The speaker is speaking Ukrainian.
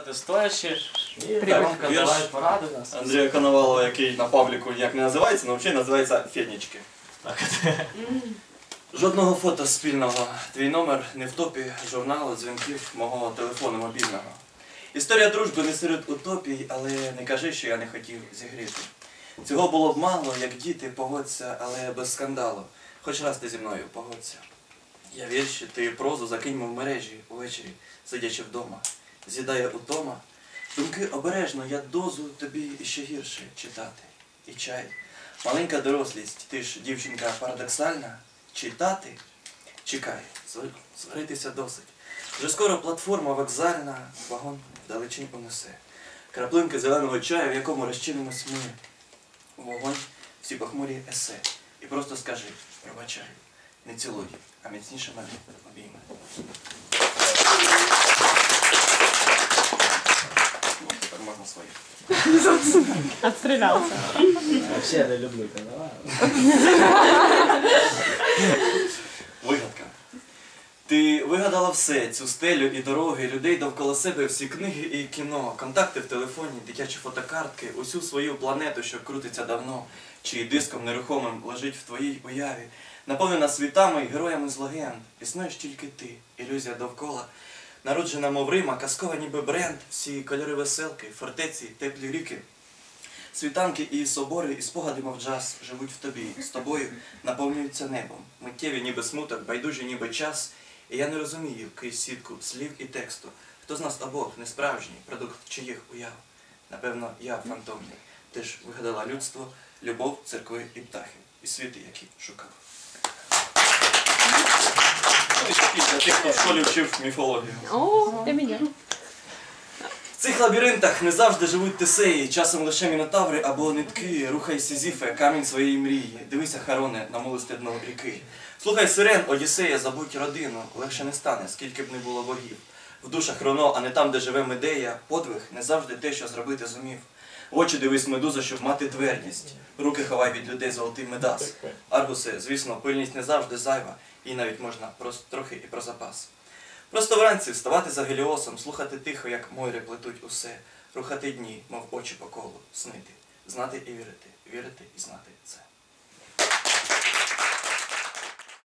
Ти стоячи, Так, Ромка, давай поради нас. Андрія Коновалова, який на пабліку як не називається, але взагалі називається Фенічки. Жодного фото спільного. Твій номер не в топі журналу дзвінків мого телефону мобільного. Історія дружби не серед утопій, але не кажи, що я не хотів зігріти. Цього було б мало, як діти, погодься, але без скандалу. Хоч раз ти зі мною погодься. Я вірші, ти прозу закиньмо в мережі увечері, сидячи вдома. З'їдає утома. Думки обережно, я дозу тобі іще гірше читати. І чай. Маленька дорослість, ти ж дівчинка парадоксальна. Читати? Чекай, сваритися досить. Вже скоро платформа вокзальна, вагон вдалечінь унесе. Краплинки зеленого чаю, в якому розчинимось ми. Вогонь, всі похмурі есе. І просто скажи, пробачай, не цілуй, а міцніше мене обійми. Ну, тепер можна своє. Отстрілявся. Вообще не люблю канал. Ти вигадала все, цю стелю і дороги, людей довкола себе, всі книги і кіно, контакти в телефоні, дитячі фотокартки, усю свою планету, що крутиться давно, чи диском нерухомим лежить в твоїй уяві, наповнена світами і героями з легенд. Існуєш тільки ти, ілюзія довкола. Народжена, мов Рима, казкова ніби бренд, всі кольори веселки, фортеці, теплі ріки. Світанки і собори, і спогади, мов джаз, живуть в тобі, з тобою наповнюються небом. Миттєві, ніби смуток, байдужі, ніби час. І я не розумію крізь сітку слів і тексту. Хто з нас обох не справжній, продукт чиїх уяв? Напевно, я фантомний. Ти ж вигадала людство, любов, церкви і птахи, і світи, які шукав. Ти тих, хто в школі вчив міфологію. О, для мене. Цих лабіринтах не завжди живуть тесеї, часом лише мінотаври або нитки. Рухай Сізіфе, камінь своєї мрії. Дивися, Хароне, на милости дно ріки. Слухай сирен, Одіссея, забудь родину. Легше не стане, скільки б не було богів. В душах Роно, а не там, де живе Медея, подвиг не завжди те, що зробити зумів. В очі дивись медуза, щоб мати твердість. Руки ховай від людей золотий медас. Аргусе, звісно, пильність не завжди зайва, і навіть можна просто трохи і про запас. Просто вранці вставати за геліосом, слухати тихо, як море плетуть усе, рухати дні, мов очі по колу, снити, знати і вірити, вірити і знати це.